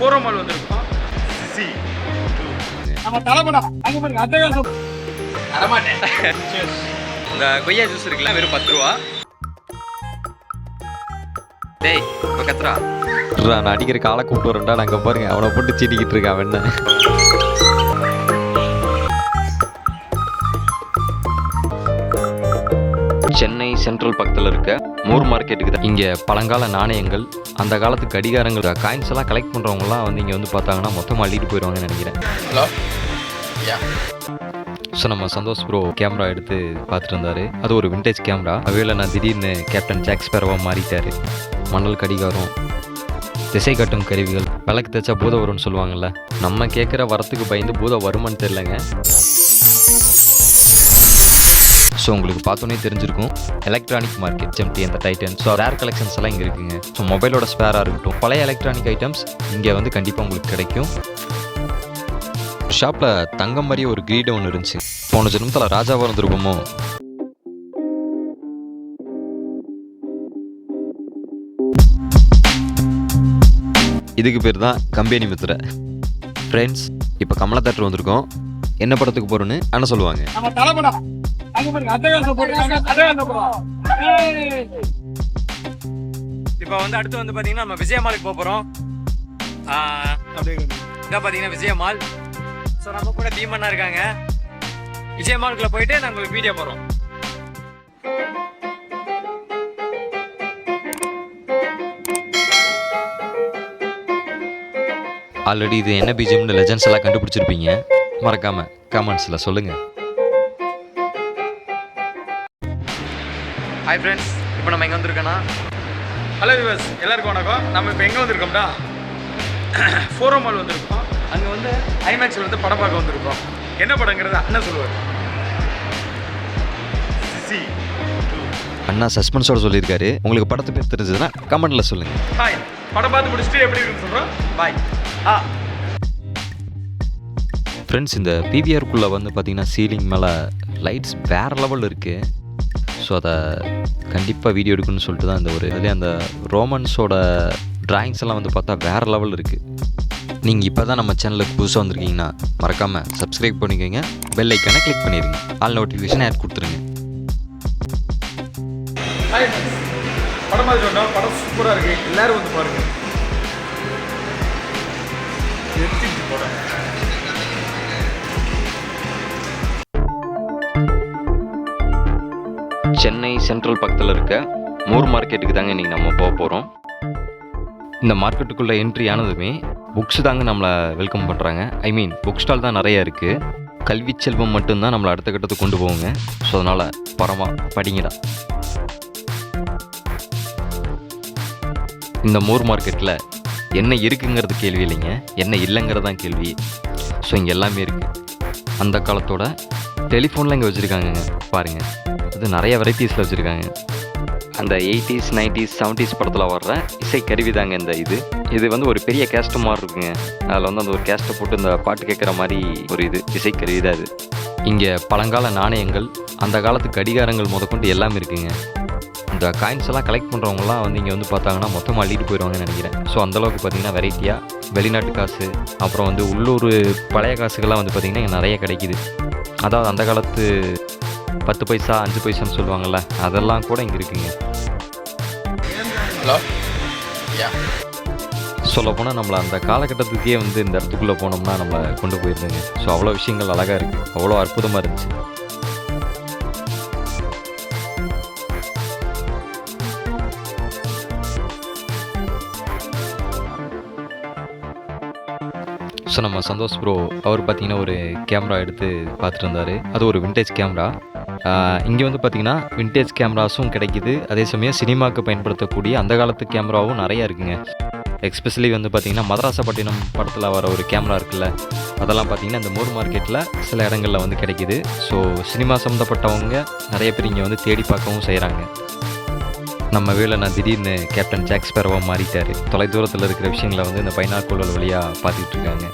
போரோமால் வந்திருக்கோம். சி. நம்ம தலைப்படா அங்க பாருங்க அட்டகாசம் தரமாட்டேன். இந்த கொய்யா ஜூஸ் இருக்குல்ல வெறும் பத்து ரூபா. டேய் இப்போ கத்துறா. நான் அடிக்கிற காலை கூப்பிட்டு வரேன்டா. நாங்கள் பாருங்க அவனை போட்டு சீட்டிக்கிட்டு இருக்கான் அவன் சென்ட்ரல் பக்கத்தில் இருக்க மூர் மார்க்கெட்டுக்கு தான். இங்கே பழங்கால நாணயங்கள் அந்த காலத்து கடிகாரங்கள் காயின்ஸ் எல்லாம் கலெக்ட் பண்ணுறவங்கலாம் வந்து இங்கே வந்து பார்த்தாங்கன்னா மொத்தமாக அள்ளிட்டு போயிடுவாங்கன்னு நினைக்கிறேன். ஹலோ ஸோ நம்ம சந்தோஷ் ப்ரோ கேமரா எடுத்து பார்த்துட்டு இருந்தாரு. அது ஒரு விண்டேஜ் கேமரா அவையில் நான் திடீர்னு கேப்டன் ஜாக் ஸ்பேரவாக மாறிட்டாரு. மணல் கடிகாரம் திசை கட்டும் கருவிகள் விளக்கு தேய்ச்சா பூதம் வரும்னு சொல்லுவாங்கல்ல. நம்ம கேட்குற வரத்துக்கு பயந்து பூதம் வருமான்னு தெரிலங்க ஸோ உங்களுக்கு பார்த்தோன்னே தெரிஞ்சிருக்கும். எலக்ட்ரானிக் மார்க்கெட் செம்டி அந்த டைட்டன் ஸோ ரேர் கலெக்ஷன்ஸ் எல்லாம் இங்கே இருக்குங்க. ஸோ மொபைலோட ஸ்பேராக இருக்கட்டும். பழைய எலக்ட்ரானிக் ஐட்டம்ஸ் இங்கே வந்து கண்டிப்பாக உங்களுக்கு கிடைக்கும். ஷாப்பில் தங்கம் மாதிரியே ஒரு கிரீடு ஒன்று இருந்துச்சு. போன ஜென்மத்தில் ராஜாவாக இருந்திருப்போமோ இதுக்கு பேர் தான் கம்பெனி மித்திரை ஃப்ரெண்ட்ஸ் இப்போ கமலா தேட்டர் வந்திருக்கோம். என்ன படத்துக்கு போகிறோன்னு அண்ணன் சொல்லுவாங்க. இப்போ வந்து அடுத்து வந்து பார்த்தீங்கன்னா நம்ம விஜயமாலுக்கு போக போகிறோம் இதான் பார்த்தீங்கன்னா விஜயமால் ஸோ நம்ம கூட பீமண்ணா இருக்காங்க. விஜயமாலுக்குள்ள போயிட்டு நாங்கள் உங்களுக்கு வீடியோ போகிறோம் ஆல்ரெடி இது என்ன பிஜிஎம்னு லெஜண்ட்ஸ் எல்லாம் கண்டுபிடிச்சிருப்பீங்க? மறக்காமல் கமெண்ட்ஸில் சொல்லுங்கள் ஹாய் ஃப்ரெண்ட்ஸ் இப்போ நம்ம எங்கே வந்திருக்கோன்னா ஹலோ விவஸ் எல்லாருக்கும் வணக்கம். நம்ம இப்போ எங்கே வந்திருக்கோம்னா ஃபோரோமால் வந்திருக்கோம். அங்கே வந்து ஐமேக்ஸில் வந்து படம் பார்க்க வந்திருக்கோம். என்ன படங்கிறத அண்ணன் சொல்லுவார். சி அண்ணா சஸ்பென்ஸோட சொல்லியிருக்காரு. உங்களுக்கு படத்து பேர் தெரிஞ்சதுன்னா கமெண்ட்டில் சொல்லுங்கள் ஹாய் படம் பார்த்து முடிச்சுட்டு எப்படி இருக்குன்னு சொல்கிறோம் பாய் ஆ. ஃப்ரெண்ட்ஸ் இந்த பிவிஆருக்குள்ளே வந்து பார்த்தீங்கன்னா சீலிங் மேலே லைட்ஸ் வேறு லெவல் இருக்குது ஸோ அதை கண்டிப்பாக வீடியோ எடுக்கணும்னு சொல்லிட்டு தான் இந்த ஒரு அதுலேயே அந்த ரோமன்ஸோட ட்ராயிங்ஸ் எல்லாம் வந்து பார்த்தா வேறு லெவல் இருக்குது நீங்கள் இப்போ தான் நம்ம சேனலுக்கு புதுசாக வந்திருக்கீங்கன்னா மறக்காமல் சப்ஸ்கிரைப் பண்ணிக்கோங்க. பெல் ஐக்கானை கிளிக் பண்ணிடுங்க. ஆல் நோட்டிஃபிகேஷன் ஆட் கொடுத்துருங்க. படம் படம் சூப்பராக எல்லாரும் வந்து பாருங்க. எடுத்துட்டு படம் சென்னை சென்ட்ரல் பக்கத்தில் இருக்க மூர் மார்க்கெட்டுக்கு தாங்க இன்றைக்கி நம்ம போக போகிறோம் இந்த மார்க்கெட்டுக்குள்ளே என்ட்ரி ஆனதுமே புக்ஸ் தாங்க நம்மளை வெல்கம் பண்ணுறாங்க ஐ மீன் புக் ஸ்டால் தான் நிறைய இருக்குது கல்வி செல்வம் மட்டும்தான் நம்மளை அடுத்த கட்டத்துக்கு கொண்டு போவோங்க ஸோ அதனால் பரமா படிங்கடா. இந்த மூர் மார்க்கெட்டில் என்ன இருக்குங்கிறது கேள்வி இல்லைங்க. என்ன இல்லைங்கிறது தான் கேள்வி. ஸோ இங்கே எல்லாமே இருக்குது அந்த காலத்தோட டெலிஃபோனில் இங்கே வச்சுருக்காங்கங்க பாருங்கள் இது நிறைய வெரைட்டிஸில் வச்சுருக்காங்க. அந்த எயிட்டிஸ் நைன்டிஸ் செவன்டிஸ் படத்தில் வர்ற இசை கருவி தாங்க இந்த இது. இது வந்து ஒரு பெரிய கேஸ்ட் மாதிரி இருக்குங்க. அதில் வந்து அந்த ஒரு கேஸ்ட்டை போட்டு இந்த பாட்டு கேட்குற மாதிரி ஒரு இது இசை கருவி தான் இது இங்கே பழங்கால நாணயங்கள் அந்த காலத்து கடிகாரங்கள் முதற்கொண்டு எல்லாமே இருக்குங்க. இந்த காயின்ஸ் எல்லாம் கலெக்ட் பண்ணுறவங்கலாம் வந்து இங்கே வந்து பார்த்தாங்கன்னா மொத்தமாக அள்ளிட்டு போயிடுவாங்கன்னு நினைக்கிறேன். ஸோ அந்தளவுக்கு பார்த்தீங்கன்னா வெரைட்டியாக வெளிநாட்டு காசு அப்புறம் வந்து உள்ளூர் பழைய காசுகள்லாம் வந்து பார்த்திங்கன்னா இங்கே நிறைய கிடைக்குது. அதாவது அந்த காலத்து பத்து பைசா அஞ்சு பைசான்னு சொல்லுவாங்கள்ல அதெல்லாம் கூட இங்கே இருக்குங்க. ஹலோ? சொல்லப்போனால் நம்மளை அந்த காலகட்டத்துக்கே வந்து இந்த இடத்துக்குள்ளே போனோம்னா நம்ம கொண்டு போயிருந்தோங்க. ஸோ அவ்வளோ விஷயங்கள் அழகாக இருக்குது அவ்வளோ அற்புதமாக இருந்துச்சு. ஸோ நம்ம சந்தோஷ் ப்ரோ அவர் பார்த்தீங்கன்னா ஒரு கேமரா எடுத்து பார்த்துட்டு இருந்தார். அது ஒரு விண்டேஜ் கேமரா இங்கே வந்து பார்த்தீங்கன்னா வின்டேஜ் கேமராஸும் கிடைக்குது. அதே சமயம் சினிமாவுக்கு பயன்படுத்தக்கூடிய அந்த காலத்து கேமராவும் நிறைய இருக்குங்க. எக்ஸ்பெஷலி வந்து பார்த்திங்கன்னா மதராசப்பட்டினம் படத்தில் வர ஒரு கேமரா இருக்குல்ல அதெல்லாம் பார்த்தீங்கன்னா இந்த மூர் மார்க்கெட்டில் சில இடங்களில் வந்து கிடைக்குது. ஸோ சினிமா சம்மந்தப்பட்டவங்க நிறைய பேர் இங்கே வந்து தேடி பார்க்கவும் செய்கிறாங்க நம்ம வேலை நான் திடீர்னு கேப்டன் ஜாக் மாறிட்டார். தொலைதூரத்தில் இருக்கிற விஷயங்களை வந்து இந்த பைனாக்குழல் வழியாக பார்த்துட்டு இருக்காங்க.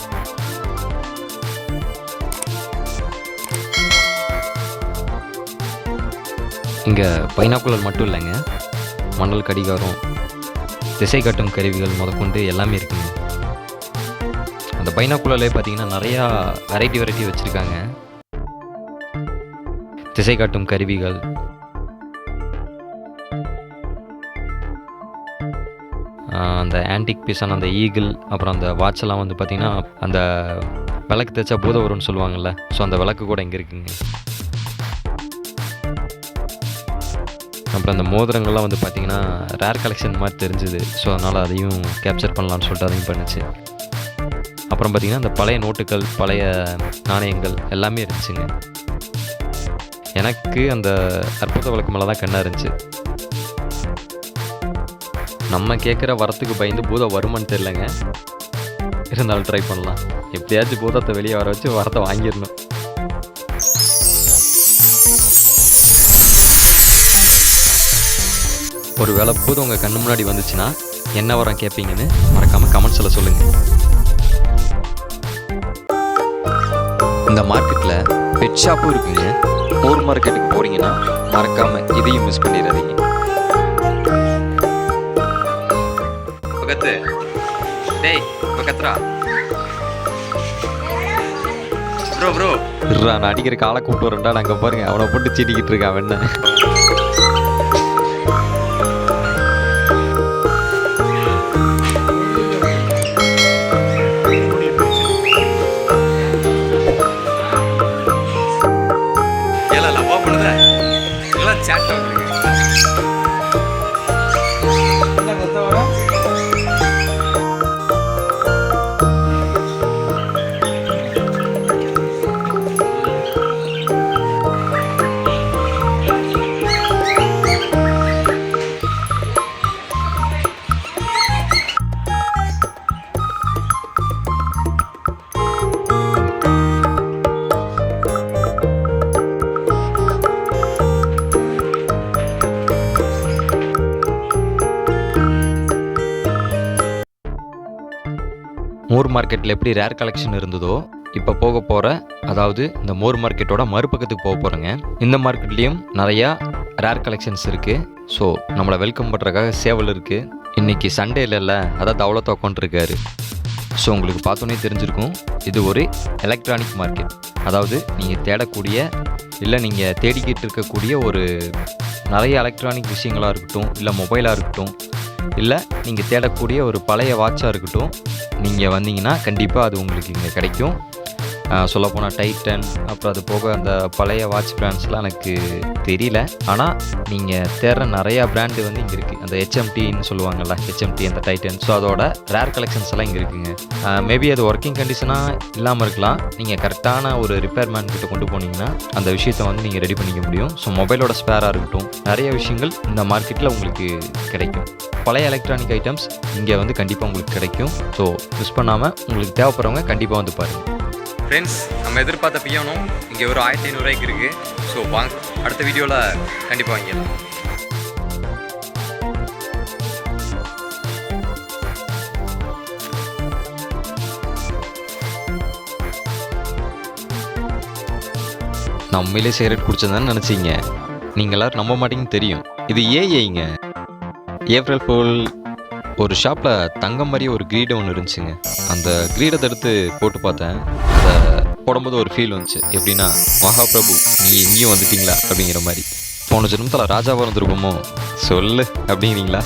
இங்கே பைனாக்குலர் மட்டும் இல்லைங்க. மணல் கடிகாரம் திசை கட்டும் கருவிகள் முதற்கொண்டு எல்லாமே இருக்குங்க. அந்த பைனாக்குள்ளே பார்த்தீங்கன்னா நிறையா வெரைட்டி வெரைட்டி வச்சுருக்காங்க. திசை காட்டும் கருவிகள். அந்த ஆன்டிக் பீஸான அந்த ஈகிள் அப்புறம் அந்த வாட்செல்லாம் வந்து பார்த்திங்கன்னா அந்த விளக்கு தேய்ச்சா பூதம் வரும்னு சொல்லுவாங்கள்ல ஸோ அந்த விளக்கு கூட இங்கே இருக்குங்க. அப்புறம் அந்த மோதிரங்கள்லாம் வந்து பார்த்திங்கன்னா ரேர் கலெக்ஷன் மாதிரி தெரிஞ்சுது. ஸோ அதனால் அதையும் கேப்சர் பண்ணலான்னு சொல்லிட்டு அதையும் பண்ணுச்சு. அப்புறம் பார்த்திங்கன்னா அந்த பழைய நோட்டுகள் பழைய நாணயங்கள் எல்லாமே இருந்துச்சுங்க. எனக்கு அந்த அற்புத விளக்கு மேலே தான் கண்ணாக இருந்துச்சு. நம்ம கேட்குற வரத்துக்கு பயந்து பூதம் வருமான்னு தெரிலங்க இருந்தாலும் ட்ரை பண்ணலாம். எப்படியாச்சும் பூதத்தை வெளியே வர வச்சு வரத்தை வாங்கிடணும். ஒரு வேளை போது உங்கள் கண்ணு முன்னாடி வந்துச்சுன்னா என்ன வரம் கேட்பீங்கன்னு மறக்காமல் கமெண்ட்ஸில் சொல்லுங்கள் இந்த மார்க்கெட்டில் பெட் ஷாப்பும் இருக்குங்க ஊர் மார்க்கெட்டுக்கு போகிறீங்கன்னா மறக்காமல் இதையும் மிஸ் பண்ணிடாதீங்க. பக்கத்து டேய் பக்கத்துரா ப்ரோ ப்ரோ நான் அடிக்கிற காலை கூப்பிட்டு வரேன்டா. நாங்கள் பாருங்க அவனை போட்டு சீட்டிக்கிட்டு இருக்கான் அவன் மோர் மார்க்கெட்டில் எப்படி ரேர் கலெக்ஷன் இருந்ததோ இப்போ போக போகிற அதாவது இந்த மோர் மார்க்கெட்டோட மறுபக்கத்துக்கு போக போகிறேங்க இந்த மார்க்கெட்லேயும் நிறையா ரேர் கலெக்ஷன்ஸ் இருக்குது ஸோ நம்மளை வெல்கம் பண்ணுறக்காக சேவல் இருக்குது இன்றைக்கி சண்டே இல்லைல்ல அதாவது அவ்வளோ உட்காந்துருக்காரு ஸோ உங்களுக்கு பார்த்தோன்னே தெரிஞ்சிருக்கும் இது ஒரு எலக்ட்ரானிக் மார்க்கெட் அதாவது நீங்கள் தேடக்கூடிய இல்லை நீங்கள் தேடிக்கிட்டு இருக்கக்கூடிய ஒரு நிறைய எலக்ட்ரானிக் விஷயங்களாக இருக்கட்டும் இல்லை மொபைலாக இருக்கட்டும் இல்லை நீங்கள் தேடக்கூடிய ஒரு பழைய வாட்சாக இருக்கட்டும் நீங்கள் வந்தீங்கன்னா கண்டிப்பாக அது உங்களுக்கு இங்கே கிடைக்கும். சொல்லப்போனால் டைட்டன் அப்புறம் அது போக அந்த பழைய வாட்ச் பிராண்ட்ஸ்லாம் எனக்கு தெரியல. ஆனால் நீங்கள் தேடுற நிறையா பிராண்டு வந்து இங்கே இருக்குது அந்த ஹெச்எம்டின்னு சொல்லுவாங்கள்ல ஹெச்எம்டி அந்த டைட்டன் ஸோ அதோட ரேர் கலெக்ஷன்ஸ் எல்லாம் இங்கே இருக்குங்க. மேபி அது ஒர்க்கிங் கண்டிஷனாக இல்லாமல் இருக்கலாம். நீங்கள் கரெக்டான ஒரு ரிப்பேர்மேன் கிட்ட கொண்டு போனீங்கன்னா அந்த விஷயத்தை வந்து நீங்கள் ரெடி பண்ணிக்க முடியும். ஸோ மொபைலோட ஸ்பேராக இருக்கட்டும் நிறைய விஷயங்கள் இந்த மார்க்கெட்டில் உங்களுக்கு கிடைக்கும். பழைய எலக்ட்ரானிக் ஐட்டம்ஸ் இங்கே வந்து கண்டிப்பாக உங்களுக்கு கிடைக்கும். ஸோ மிஸ் பண்ணாமல் உங்களுக்கு தேவைப்படுறவங்க கண்டிப்பாக வந்து பாருங்கள் ஃப்ரெண்ட்ஸ் நம்ம எதிர்பார்த்த பியானோ இங்கே ஒரு ஆயிரத்தி ஐநூறுரூவாய்க்கு இருக்குது ஸோ வாங்க அடுத்த வீடியோவில் கண்டிப்பாக வாங்கிடலாம். நான் உண்மையிலே சிகரெட் குடிச்சதான்னு நினச்சிங்க? நீங்கள் எல்லாரும் நம்ப மாட்டீங்கன்னு தெரியும். இது ஏஐங்க ஏப்ரல் ஃபோல் ஒரு ஷாப்பில் தங்கம் மாதிரியே ஒரு கிரீடம் ஒன்று இருந்துச்சுங்க. அந்த கிரீடத்தை எடுத்து போட்டு பார்த்தேன். அதை போடும்போது ஒரு ஃபீல் வந்துச்சு. எப்படின்னா மகாபிரபு நீ எங்கேயும் வந்துட்டீங்களா? அப்படிங்கிற மாதிரி. போன ஜென்மத்தில் ராஜாவாக இருந்திருப்போமோ சொல்லு அப்படிங்கிறீங்களா?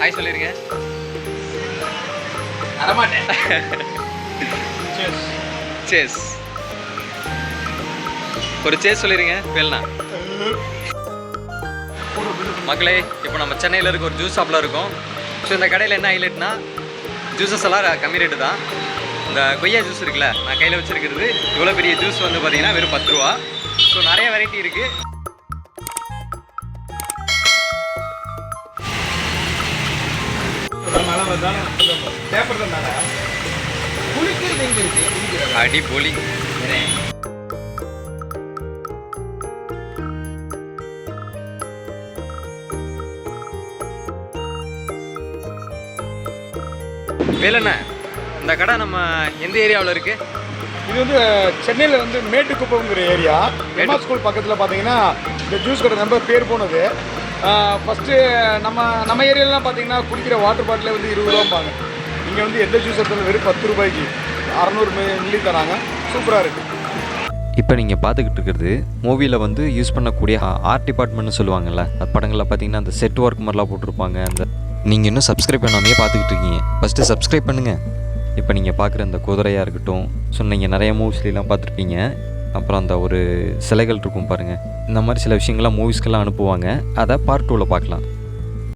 ஹாய் சொல்லிருங்க. வரமாட்டேன். சேஸ் ஒரு சேஸ் சொல்லிருங்க வேல்னா. மக்களே இப்போ நம்ம சென்னையில் இருக்க ஒரு ஜூஸ் ஷாப்பில் இருக்கோம். ஸோ இந்த கடையில் என்ன ஹைலைட்னா ஜூஸஸ் எல்லாம் கம்மி ரேட்டு தான். இந்த கொய்யா ஜூஸ் இருக்குல்ல நான் கையில் வச்சிருக்கிறது இவ்வளோ பெரிய ஜூஸ் வந்து பார்த்தீங்கன்னா வெறும் பத்து ரூபா. ஸோ நிறைய வெரைட்டி இருக்குது பேப்பர் தான் குளிக்கிறது? அடிபொலி வேலண்ணா இந்த கடை நம்ம எந்த ஏரியாவில் இருக்கு? இது வந்து சென்னையில் வந்து மேட்டுக்குப்பம்ங்கிற ஏரியா. எம்மா ஸ்கூல் பக்கத்தில் பார்த்தீங்கன்னா இந்த ஜூஸ் கடை ரொம்ப பேர் போனது. ஃபஸ்ட்டு நம்ம நம்ம ஏரியாலலாம் பார்த்தீங்கன்னா குடிக்கிற வாட்டர் பாட்டிலே வந்து இருபது ரூபாம்பாங்க. இங்கே வந்து எந்த ஜூஸ் எடுத்தாலும் வெறும் பத்து ரூபாய்க்கு அறநூறு மில்லி தராங்க. சூப்பராக இருக்குது இப்போ நீங்கள் பார்த்துக்கிட்டு இருக்கிறது மூவியில் வந்து யூஸ் பண்ணக்கூடிய ஆர்ட் டிபார்ட்மெண்ட்னு சொல்லுவாங்கல்ல. அது படங்களில் பார்த்தீங்கன்னா அந்த செட் ஒர்க் மாதிரிலாம் போட்டிருப்பாங்க. அந்த நீங்கள் இன்னும் சப்ஸ்கிரைப் பண்ணாமே பார்த்துக்கிட்டு இருக்கீங்க. ஃபஸ்ட்டு சப்ஸ்கிரைப் பண்ணுங்கள் இப்போ நீங்கள் பார்க்குற அந்த குதிரையாக இருக்கட்டும் ஸோ நீங்கள் நிறைய மூவிஸ்லாம் பார்த்துருப்பீங்க அப்புறம் அந்த ஒரு சிலைகள் இருக்கும் பாருங்கள் இந்த மாதிரி சில விஷயங்கள்லாம் மூவிஸ்க்கெல்லாம் அனுப்புவாங்க. அதை பார்ட் டூவில் பார்க்கலாம்.